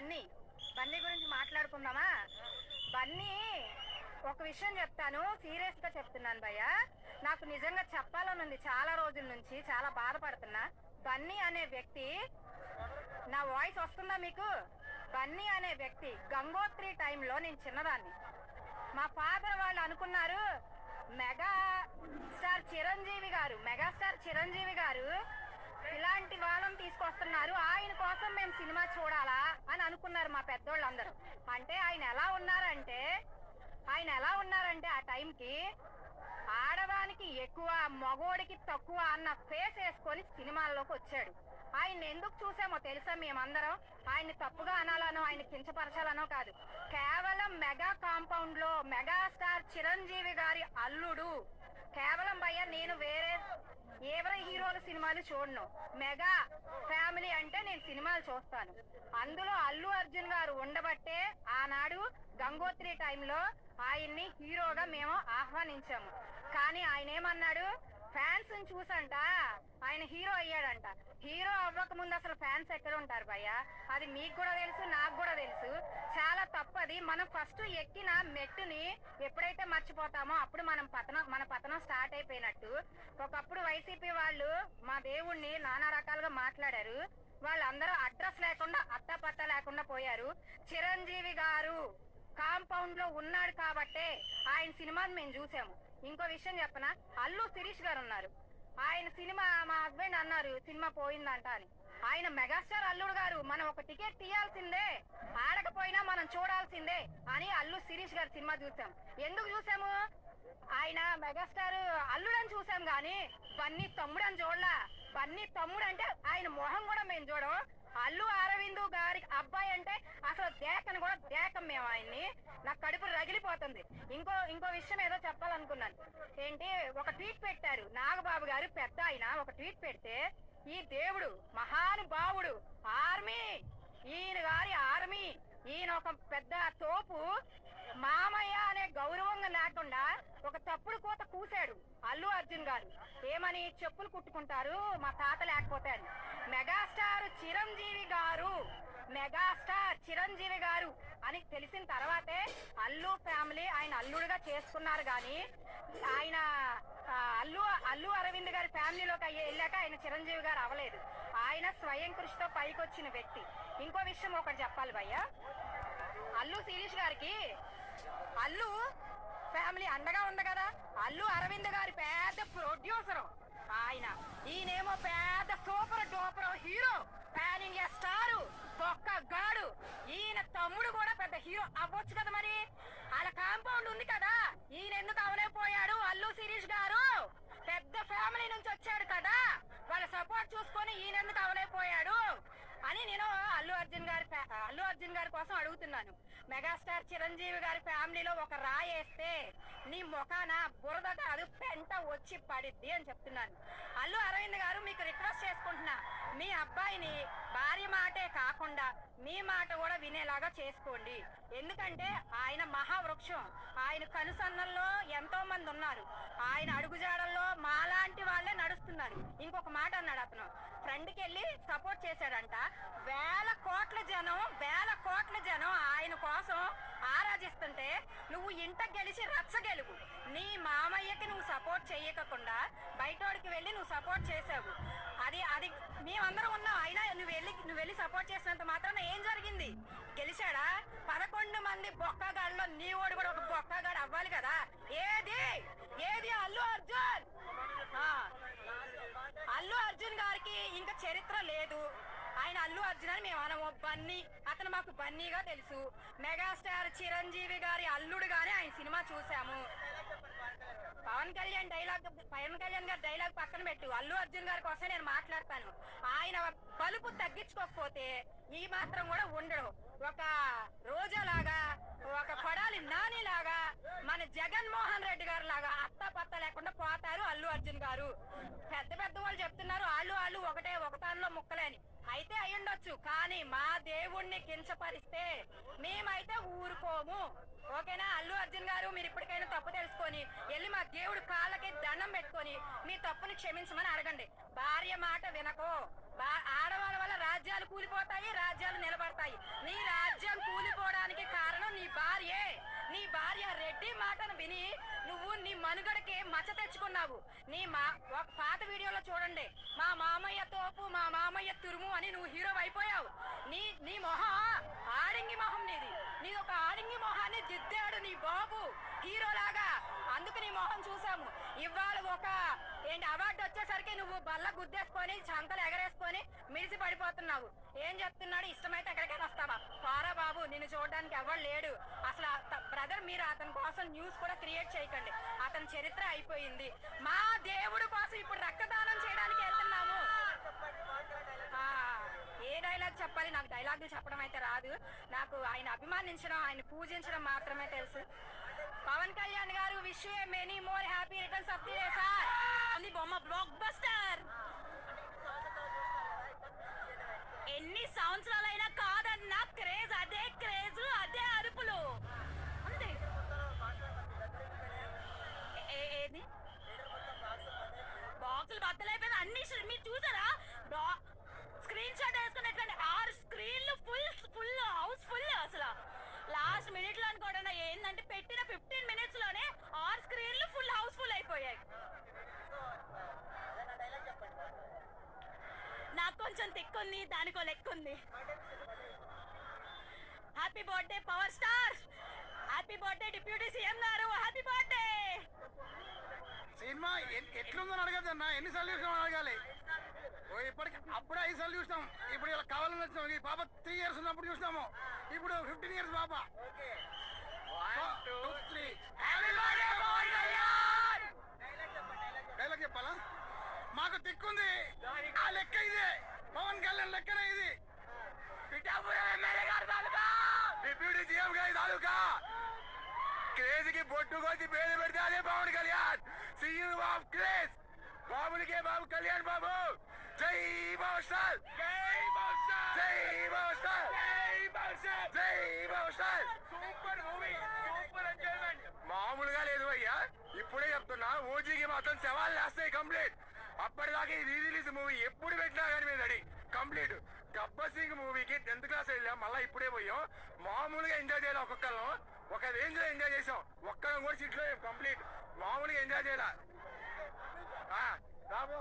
బన్నీ బన్నీ గురించి మాట్లాడుకుందామా? బన్నీ ఒక విషయం చెప్తాను సీరియస్గా చెప్తున్నాను భయ్య. నాకు నిజంగా చెప్పాలని ఉంది చాలా రోజుల నుంచి చాలా బాధపడుతున్నా. బన్నీ అనే వ్యక్తి నా వాయిస్ వస్తుందా మీకు? బన్నీ అనే వ్యక్తి గంగోత్రి టైంలో నేను చిన్నదాన్ని. మా ఫాదర్ వాళ్ళు అనుకున్నారు మెగా స్టార్ చిరంజీవి గారు మెగాస్టార్ చిరంజీవి గారు ఇలాంటి వాళ్ళని తీసుకొస్తున్నారు. కోసం మేము సినిమా చూడాలా అని అనుకున్నారు మా పెద్దోళ్ళందరూ. అంటే ఆయన ఎలా ఉన్నారంటే ఆయన ఎలా ఉన్నారంటే ఆ టైంకి ఆడదానికి ఎక్కువ మగోడికి తక్కువ అన్న ఫేస్ వేసుకొని సినిమాల్లోకి వచ్చాడు. ఆయన ఎందుకు చూసామో తెలుసా మేమందరం? ఆయన్ని తప్పుగా అనాలనో ఆయన కించపరచాలనో కాదు. కేవలం మెగా కాంపౌండ్లో మెగా స్టార్ చిరంజీవి గారి అల్లుడు. కేవలం భయ్య నేను వేరే ఎవరి హీరోల సినిమాలు చూడను. మెగా ఫ్యామిలీ అంటే నేను సినిమాలు చూస్తాను. అందులో అల్లు అర్జున్ గారు ఉండబట్టే ఆనాడు గంగోత్రి టైంలో ఆయన్ని హీరోగా మేము ఆహ్వానించాము. కానీ ఆయన ఏమన్నాడు ఫ్యాన్స్ చూసంట ఆయన హీరో అయ్యాడంట. హీరో అవ్వక ముందు అసలు ఫ్యాన్స్ ఎక్కడ ఉంటారు భయ్య? అది మీకు కూడా తెలుసు నాకు కూడా తెలుసు. చాలా తప్పది. మనం ఫస్ట్ ఎక్కిన మెట్టుని ఎప్పుడైతే మర్చిపోతామో అప్పుడు మనం పతనం మన పతనం స్టార్ట్ అయిపోయినట్టు. ఒకప్పుడు వైసీపీ వాళ్ళు మా దేవుణ్ణి నానా రకాలుగా మాట్లాడారు. వాళ్ళందరూ అడ్రస్ లేకుండా అత్తపత్త లేకుండా పోయారు. చిరంజీవి గారు కాంపౌండ్లో ఉన్నాడు కాబట్టే ఆయన సినిమాని మేము చూసాము. ఇంకో విషయం చెప్పనా? అల్లు శిరీష్ గారు ఉన్నారు ఆయన సినిమా మా హస్బెండ్ అన్నారు సినిమా పోయిందంట అని. ఆయన మెగాస్టార్ అల్లుడు గారు మనం ఒక టికెట్ తీయాల్సిందే ఆడకపోయినా మనం చూడాల్సిందే అని అల్లు శిరీష్ గారి సినిమా చూసాం. ఎందుకు చూసాము? ఆయన మెగాస్టార్ అల్లుడని చూసాం గాని బన్నీ తమ్ముడు అని చూడలా. బన్నీ తమ్ముడు అంటే ఆయన మొహం కూడా మేము చూడం. అల్లు అరవిందు గారి అబ్బాయి అంటే అసలు దేకని కూడా దేకం మేము ఆయన్ని. నాకు కడుపు రగిలిపోతుంది. ఇంకో ఇంకో విషయం ఏదో చెప్పాలనుకున్నాను. ఏంటి ఒక ట్వీట్ పెట్టారు నాగబాబు గారు పెద్ద ఆయన ఒక ట్వీట్ పెడితే ఈ దేవుడు మహానుభావుడు ఆర్మీ. ఈయన గారి ఆర్మీ. ఈయన ఒక పెద్ద తోపు. మామయ్య అనే గౌరవంగా లేకుండా ఒక తప్పుడు కోత కూశాడు అల్లు అర్జున్ గారు. ఏమని చెప్పులు కుట్టుకుంటారు? మా తాత లేకపోతే అని మెగాస్టార్ చిరంజీవి గారు. మెగాస్టార్ చిరంజీవి గారు అని తెలిసిన తర్వాతే అల్లు ఫ్యామిలీ ఆయన అల్లుడుగా చేసుకున్నారు గాని ఆయన అల్లు అల్లు అరవింద్ గారి ఫ్యామిలీలోకి అయ్యే వెళ్ళాక ఆయన చిరంజీవి గారు అవ్వలేదు. ఆయన స్వయం కృషితో పైకొచ్చిన వ్యక్తి. ఇంకో విషయం ఒకటి చెప్పాలి భయ్య. అల్లు శిరీష్ గారికి అల్లు ఫ్యామిలీ అండగా ఉంది కదా. అల్లు అరవింద్ గారి పెద్ద ప్రొడ్యూసర్ ఆయన ఈయనేమో పెద్ద super duper hero pan India star తొక్క గాడు. ఈయన తమ్ముడు కూడా పెద్ద హీరో అవ్వచ్చు కదా మరి? అలా కాంపౌండ్ ఉంది కదా. ఈయన ఎందుకు అవలేకపోయాడు అల్లు శిరీష్ గారు. పెద్ద ఫ్యామిలీ నుంచి వచ్చాడు కదా. వాళ్ళ సపోర్ట్ చూసుకొని ఈయన ఎందుకు అవలేకపోయాడు అని నేను అల్లు అర్జున్ గారి ఫ్యా- అల్లు అర్జున్ గారి కోసం అడుగుతున్నాను. మెగాస్టార్ చిరంజీవి గారి ఫ్యామిలీలో ఒక రాయి వేస్తే నీ ముఖాన బురద కాదు పెంట వచ్చి పడిద్ది అని చెప్తున్నాను. అల్లు అరవింద్ గారు మీకు రిక్వెస్ట్ చేసుకుంటున్నా. మీ అబ్బాయిని భార్య మాటే కాకుండా మీ మాట కూడా వినేలాగా చేసుకోండి. ఎందుకంటే ఆయన మహావృక్షం. ఆయన కనుసన్నల్లో ఎంతో మంది ఉన్నారు. ఆయన అడుగుజాడల్లో మాలా వాళ్ళే ఇంకొక మాట అన్నాడు అతను. ఫ్రెండ్కి వెళ్ళి సపోర్ట్ చేశాడంట. వేల కోట్ల జనం వేల కోట్ల జనం ఆయన కోసం ఆరాధిస్తుంటే నువ్వు ఇంట గెలిచి రచ్చ గెలువు. నీ మామయ్యకి నువ్వు సపోర్ట్ చేయకుండా బయటోడికి వెళ్ళి నువ్వు సపోర్ట్ చేసావు. అది అది మేమందరం ఉన్నాం. అయినా నువ్వు వెళ్ళి నువ్వు వెళ్ళి సపోర్ట్ చేసినంత మాత్రం ఏం జరిగింది? గెలిచాడా? పదకొండు మంది బొక్కగాళ్ళలో నీ ఓడి కూడా ఒక బొక్కగాడు అవ్వాలి కదా ఏది ఏది అల్లు అర్జున్ ఆ. అల్లు అర్జున్ గారికి ఇంకా చరిత్ర లేదు. ఆయన అల్లు అర్జున్ అని మేము అనము. బన్నీ అతను మాకు బన్నీగా తెలుసు. మెగాస్టార్ చిరంజీవి గారి అల్లుడుగానే ఆయన సినిమా చూసాము పవన్ కళ్యాణ్ డైలాగ్ పవన్ కళ్యాణ్ గారి డైలాగ్ పక్కన పెట్టు. అల్లు అర్జున్ గారి కోసం నేను మాట్లాడతాను. ఆయన బలుపు తగ్గించుకోకపోతే ఈ మాత్రం కూడా ఉండడు. ఒక రోజాలాగా ఒక కొడాలి నాని జగన్మోహన్ రెడ్డి గారు లాగా అత్త పత్త లేకుండా పోతారు అల్లు అర్జున్ గారు. పెద్ద పెద్ద వాళ్ళు చెప్తున్నారు అల్లు అల్లు ఒకటే ఒకతాన్లో ముక్కలే అని అయితే అయ్యుండొచ్చు కానీ మా దేవుణ్ణి కించపరిస్తే మేమైతే ఊరుకోము. ఓకేనా? అల్లు అర్జున్ గారు మీరు ఇప్పటికైనా తప్పు తెలుసుకొని వెళ్ళి మా దేవుడు కాళ్ళకి దండం పెట్టుకొని మీ తప్పుని క్షమించమని అడగండి. భార్య మాట వినకో. బా- ఆడవాళ్ళ వల్ల రాజ్యాలు కూలిపోతాయి రాజ్యాలు నిలబడతాయి. నీ రాజ్యం కూలిపోవడానికి కారణం నీ భార్య. భార్య రెడ్డి మాటను విని నువ్వు నీ మనుగడకి మచ్చ తెచ్చుకున్నావు. నీ మా ఒక పాత వీడియోలో చూడండి. మా మామయ్య తోపు మా మామయ్య తురుము అని నువ్వు హీరో అయిపోయావు. నీ నీ మొహం ఆడింగి మొహం నీది. నీ ఒక ఆడింగి మొహాన్ని దిద్దాడు నీ బాబు హీరోలాగా అందుకు నీ మొహం చూసాము ఇవాళ ఒక ఏంటి అవార్డు వచ్చేసరికి నువ్వు బల్ల గుద్దేసుకొని చంతలు ఎగరేసుకొని మిడిసి పడిపోతున్నావు. ఏం చెప్తున్నాడు? ఇష్టమైతే ఎక్కడికైనా వస్తావా? పారా బాబు నిన్ను చూడడానికి ఎవరు లేడు. అసలు బ్రదర్ మీరు అతని కోసం న్యూస్ కూడా క్రియేట్ చేయకండి. అతని చరిత్ర అయిపోయింది. మా దేవుడు కోసం ఇప్పుడు రక్తదానం చేయడానికి వెళ్తున్నాము. ఏ డైలాగ్ చెప్పాలి? నాకు డైలాగులు చెప్పడం అయితే రాదు. నాకు ఆయన అభిమానించడం ఆయన పూజించడం మాత్రమే తెలుసు. పవన్ కళ్యాణ్ గారు wish a many more happy returns of the day sir అది బొమ్మ బ్లాక్ బస్టర్ ఎన్ని సంవత్సరాలైనా కాదన్న క్రేజ్ అది క్రేజ్ అదే అరుపులు అంతే ఏ- ఏది బాక్సులు బద్దలైపోయింది అన్ని ష- మీరు చూసారా బా- స్క్రీన్ షాట్ ఆరు స్క్రీన్లు ఫుల్ ఫుల్ హౌస్ ఫుల్ అసలు. లాస్ట్ మినిట్లో కూడా ఏంటంటే పెట్టిన ఫిఫ్టీన్ మినిట్స్లోనే ఆరు స్క్రీన్లు ఫుల్ హౌస్ ఫుల్ అయిపోయాయి. నాకు కొంచెం తిక్కుంది దానికో లెక్కుంది. Happy birthday power star happy birthday deputy CM గారు. హ్యాపీ బర్త్డే సినిమా ఎట్లుందని అడగద్దన్నా ఎన్నిసార్లు చూసాం అడగాలి. ఇప్పటికి అప్పుడు ఐదు సార్లు చూసినాం. ఇప్పుడు ఇలా కావాలని వచ్చినాం. ఈ పాప త్రీ ఇయర్స్ ఉన్నప్పుడు చూసినాము. ఇప్పుడు ఫిఫ్టీన్ ఇయర్స్ పాప. డైలాగ్ చెప్పాలా? మాకు తిక్కుంది ఆ లెక్క ఇదే. పవన్ కళ్యాణ్ లెక్కనే ఇది. డిప్యూటీ సీఎం గారి తాలూకా? క్రేజ్కి బొట్టు కొద్ది పేరు పెడితే అదే Pawan Kalyan. CM of craze. బాబులకే బాబు కళ్యాణ్ బాబు. సూపర్ మూవీ సూపర్ ఎంజాయ్మెంట్ మామూలుగా లేదు అయ్యా. ఇప్పుడే చెప్తున్నా ఓజీకి మాత్రం సవాల్ వేస్తాయి కంప్లీట్. అప్పటిదాకా ఈ రిలీజ్ మూవీ ఎప్పుడు పెట్టినా కానీ మీద రెడీ. కంప్లీట్. గబ్బర్ సింగ్ మూవీకి టెన్త్ క్లాస్ వెళ్ళాం మళ్ళీ ఇప్పుడే పోయాం. మామూలుగా ఎంజాయ్ చేయాలి ఒక్కొక్కరం ఒక రేంజ్లో ఎంజాయ్ చేసాం. ఒక్కరం కూడా సీట్లో కంప్లీట్. మామూలుగా ఎంజాయ్ చేయాలి? రాబో